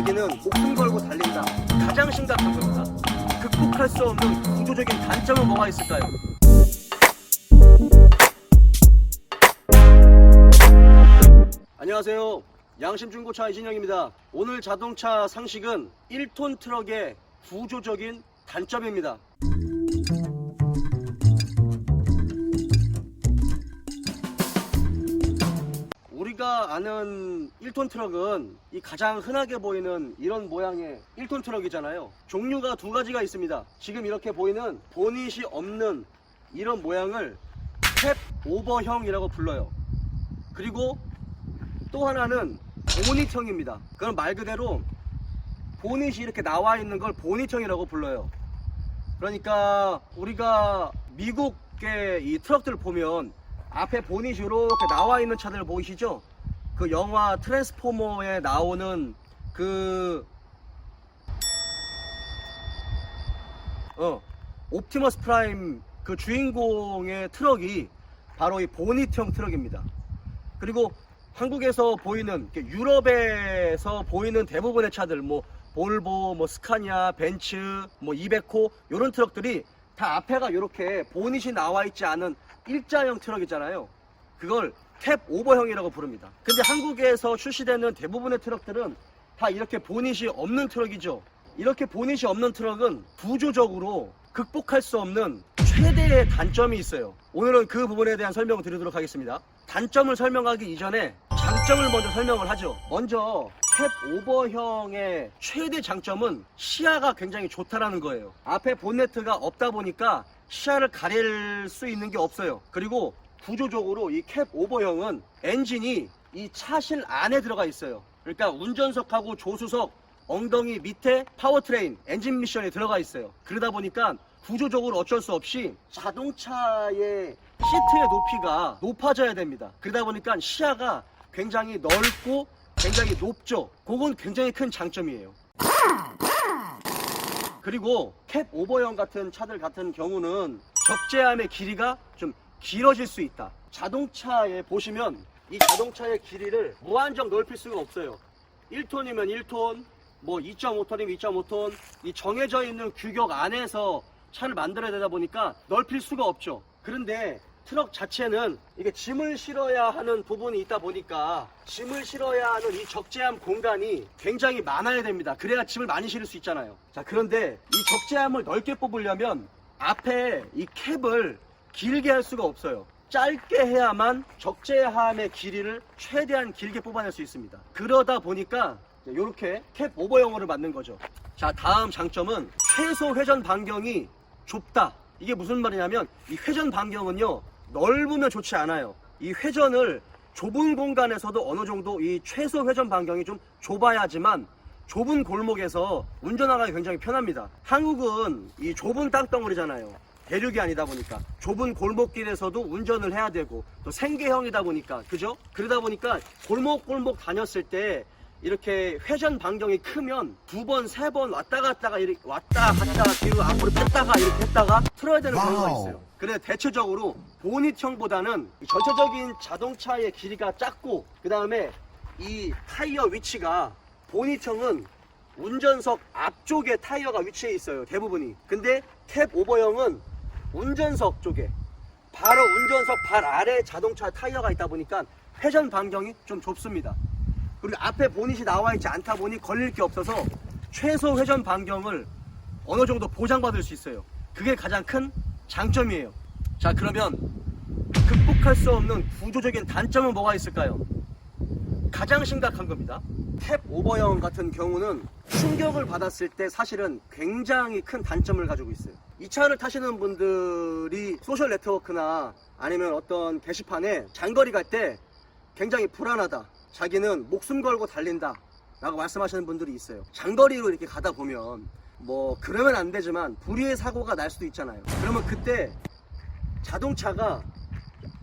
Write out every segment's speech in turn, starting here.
자기는 목숨 걸고 달린다. 가장 심각한 겁니다. 극복할 수 없는 구조적인 단점은 뭐가 있을까요? 안녕하세요. 양심 중고차 이진영입니다. 오늘 자동차 상식은 1톤 트럭의 구조적인 단점입니다. 우리가 아는 1톤 트럭은 이 가장 흔하게 보이는 이런 모양의 1톤 트럭이잖아요. 종류가 두 가지가 있습니다. 지금 이렇게 보이는 보닛이 없는 이런 모양을 캡 오버형이라고 불러요. 그리고 또 하나는 보닛형입니다. 그건 말 그대로 보닛이 이렇게 나와 있는 걸 보닛형이라고 불러요. 그러니까 우리가 미국의 이 트럭들 보면 앞에 보닛이 이렇게 나와 있는 차들 보이시죠? 그 영화 트랜스포머에 나오는 그 어, 옵티머스 프라임 그 주인공의 트럭이 바로 이 보닛형 트럭입니다. 그리고 한국에서 보이는 유럽에서 보이는 대부분의 차들 뭐 볼보, 뭐 스카니아, 벤츠, 뭐 이베코 이런 트럭들이 다 앞에가 이렇게 보닛이 나와 있지 않은 일자형 트럭이잖아요. 그걸 캡 오버형이라고 부릅니다. 근데 한국에서 출시되는 대부분의 트럭들은 다 이렇게 보닛이 없는 트럭이죠. 이렇게 보닛이 없는 트럭은 구조적으로 극복할 수 없는 최대의 단점이 있어요. 오늘은 그 부분에 대한 설명을 드리도록 하겠습니다. 단점을 설명하기 이전에 장점을 먼저 설명을 하죠. 먼저 캡 오버형의 최대 장점은 시야가 굉장히 좋다라는 거예요. 앞에 본네트가 없다 보니까 시야를 가릴 수 있는 게 없어요. 그리고 구조적으로 이 캡 오버형은 엔진이 이 차실 안에 들어가 있어요. 그러니까 운전석하고 조수석 엉덩이 밑에 파워트레인 엔진 미션이 들어가 있어요. 그러다 보니까 구조적으로 어쩔 수 없이 자동차의 시트의 높이가 높아져야 됩니다. 그러다 보니까 시야가 굉장히 넓고 굉장히 높죠. 그건 굉장히 큰 장점이에요. 그리고 캡 오버형 같은 차들 같은 경우는 적재함의 길이가 좀 길어질 수 있다. 자동차에 보시면 이 자동차의 길이를 무한정 넓힐 수가 없어요. 1톤이면 1톤, 뭐 2.5톤이면 2.5톤, 이 정해져 있는 규격 안에서 차를 만들어야 되다 보니까 넓힐 수가 없죠. 그런데 트럭 자체는 이게 짐을 실어야 하는 부분이 있다 보니까 짐을 실어야 하는 이 적재함 공간이 굉장히 많아야 됩니다. 그래야 짐을 많이 실을 수 있잖아요. 자, 그런데 이 적재함을 넓게 뽑으려면 앞에 이 캡을 길게 할 수가 없어요. 짧게 해야만 적재함의 길이를 최대한 길게 뽑아낼 수 있습니다. 그러다 보니까 이렇게 캡 오버형으로 만든 거죠. 자, 다음 장점은 최소 회전 반경이 좁다. 이게 무슨 말이냐면 이 회전 반경은요 넓으면 좋지 않아요. 이 회전을 좁은 공간에서도 어느 정도 이 최소 회전 반경이 좀 좁아야지만 좁은 골목에서 운전하기가 굉장히 편합니다. 한국은 이 좁은 땅덩어리잖아요. 대륙이 아니다 보니까 좁은 골목길에서도 운전을 해야 되고 또 생계형이다 보니까 그죠? 그러다 보니까 골목골목 다녔을 때 이렇게 회전 반경이 크면 두 번, 세 번 왔다 갔다가 이렇게 왔다 갔다 뒤로 앞으로 뺐다가 이렇게 했다가 틀어야 되는 경우가 와우. 있어요. 그래 대체적으로 보닛형보다는 이 전체적인 자동차의 길이가 작고 그 다음에 이 타이어 위치가 보닛형은 운전석 앞쪽에 타이어가 위치해 있어요 대부분이 근데 캡 오버형은 운전석 쪽에 바로 운전석 발 아래 자동차 타이어가 있다 보니까 회전 반경이 좀 좁습니다 그리고 앞에 보닛이 나와 있지 않다 보니 걸릴 게 없어서 최소 회전 반경을 어느 정도 보장받을 수 있어요. 그게 가장 큰 장점이에요. 자, 그러면 극복할 수 없는 구조적인 단점은 뭐가 있을까요? 가장 심각한 겁니다. 캡 오버형 같은 경우는 충격을 받았을 때 사실은 굉장히 큰 단점을 가지고 있어요. 이 차를 타시는 분들이 소셜 네트워크나 아니면 어떤 게시판에 장거리 갈 때 굉장히 불안하다. 자기는 목숨 걸고 달린다. 라고 말씀하시는 분들이 있어요. 장거리로 이렇게 가다 보면 뭐 그러면 안 되지만 불의의 사고가 날 수도 있잖아요. 그러면 그때 자동차가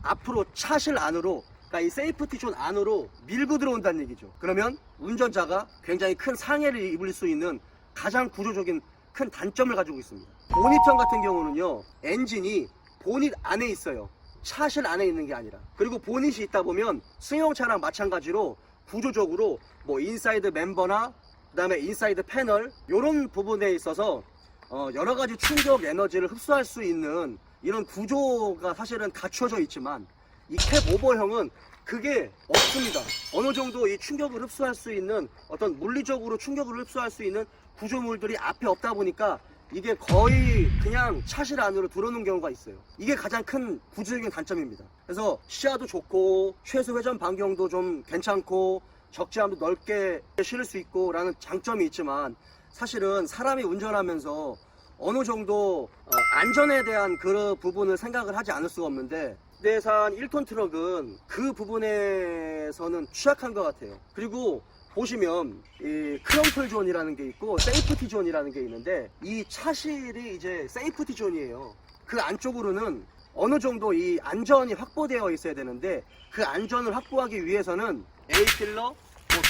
앞으로 차실 안으로 그러니까 이 세이프티 존 안으로 밀고 들어온다는 얘기죠. 그러면 운전자가 굉장히 큰 상해를 입을 수 있는 가장 구조적인 큰 단점을 가지고 있습니다. 보닛형 같은 경우는요, 엔진이 보닛 안에 있어요. 차실 안에 있는 게 아니라. 그리고 보닛이 있다 보면 승용차랑 마찬가지로 구조적으로 뭐 인사이드 멤버나 그다음에 인사이드 패널 이런 부분에 있어서 어, 여러 가지 충격 에너지를 흡수할 수 있는 이런 구조가 사실은 갖춰져 있지만 이 캡 오버형은 그게 없습니다. 어느 정도 이 충격을 흡수할 수 있는 어떤 물리적으로 충격을 흡수할 수 있는 구조물들이 앞에 없다 보니까 이게 거의 그냥 차실 안으로 들어오는 경우가 있어요. 이게 가장 큰 구조적인 단점입니다. 그래서 시야도 좋고 최소 회전 반경도 좀 괜찮고 적재함도 넓게 실을 수 있고 라는 장점이 있지만 사실은 사람이 운전하면서 어느 정도 어, 안전에 대한 그 부분을 생각을 하지 않을 수가 없는데 내산 1톤 트럭은 그 부분에서는 취약한 것 같아요. 그리고 보시면 이 크럼플 존이라는 게 있고 세이프티 존이라는 게 있는데 이 차실이 이제 세이프티 존이에요. 그 안쪽으로는 어느 정도 이 안전이 확보되어 있어야 되는데 그 안전을 확보하기 위해서는 A 필러, 뭐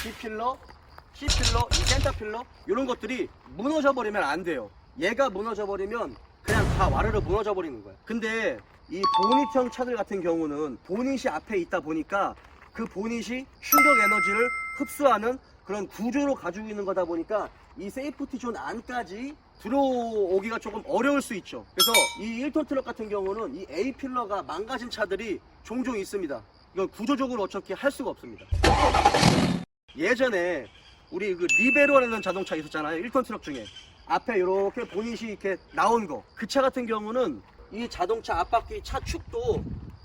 B 필러, C 필러, 이 센터 필러 이런 것들이 무너져 버리면 안 돼요. 얘가 무너져 버리면 그냥 다 와르르 무너져 버리는 거야. 근데 이 보닛형 차들 같은 경우는 보닛이 앞에 있다 보니까 그 보닛이 충격 에너지를 흡수하는 그런 구조로 가지고 있는 거다 보니까 이 세이프티 존 안까지 들어오기가 조금 어려울 수 있죠. 그래서 이 1톤 트럭 같은 경우는 이 A 필러가 망가진 차들이 종종 있습니다. 이건 구조적으로 어떻게 할 수가 없습니다. 예전에 우리 그 리베로라는 자동차 있었잖아요. 1톤 트럭 중에. 앞에 이렇게 보닛이 이렇게 나온 거. 그 차 같은 경우는 이 자동차 앞바퀴 차축도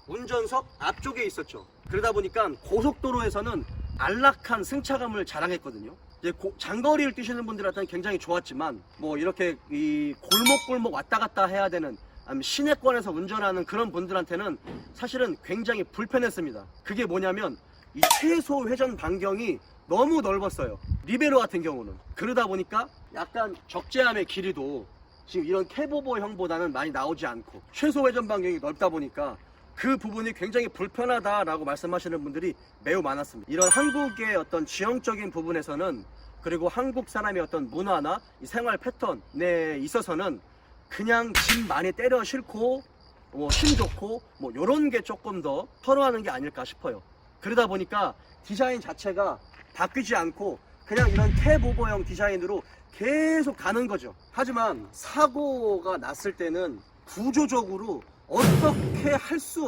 운전석 앞쪽에 있었죠. 그러다 보니까 고속도로에서는 안락한 승차감을 자랑했거든요. 이제 고- 장거리를 뛰시는 분들한테는 굉장히 좋았지만 뭐 이렇게 이 골목골목 왔다 갔다 해야 되는 시내권에서 운전하는 그런 분들한테는 사실은 굉장히 불편했습니다. 그게 뭐냐면 이 최소 회전 반경이 너무 넓었어요. 리베로 같은 경우는 그러다 보니까 약간 적재함의 길이도 지금 이런 캐보버형보다는 많이 나오지 않고 최소 회전 반경이 넓다 보니까 그 부분이 굉장히 불편하다라고 말씀하시는 분들이 매우 많았습니다. 이런 한국의 어떤 지형적인 부분에서는 그리고 한국 사람의 어떤 문화나 이 생활 패턴에 있어서는 그냥 짐 많이 때려 싣고 뭐힘 좋고 뭐 이런 게 조금 더 선호하는 게 아닐까 싶어요. 그러다 보니까 디자인 자체가 바뀌지 않고 그냥 이런 캡오버형 디자인으로 계속 가는 거죠. 하지만 사고가 났을 때는 구조적으로 어떻게 할 수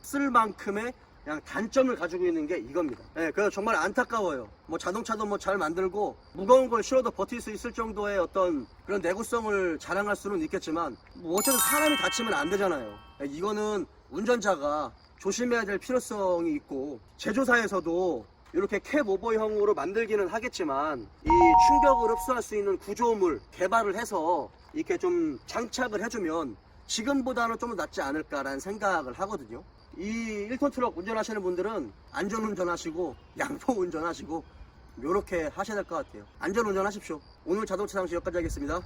없을 만큼의 그냥 단점을 가지고 있는 게 이겁니다. 예, 그래서 정말 안타까워요. 뭐 자동차도 뭐 잘 만들고 무거운 걸 실어도 버틸 수 있을 정도의 어떤 그런 내구성을 자랑할 수는 있겠지만 뭐 어쨌든 사람이 다치면 안 되잖아요. 예, 이거는 운전자가 조심해야 될 필요성이 있고 제조사에서도 이렇게 캡 오버형으로 만들기는 하겠지만 이 충격을 흡수할 수 있는 구조물 개발을 해서 이렇게 좀 장착을 해주면 지금보다는 좀 낫지 않을까라는 생각을 하거든요. 이 1톤 트럭 운전하시는 분들은 안전 운전하시고 양보 운전하시고 이렇게 하셔야 될 것 같아요. 안전 운전하십시오. 오늘 자동차 상시 여기까지 하겠습니다.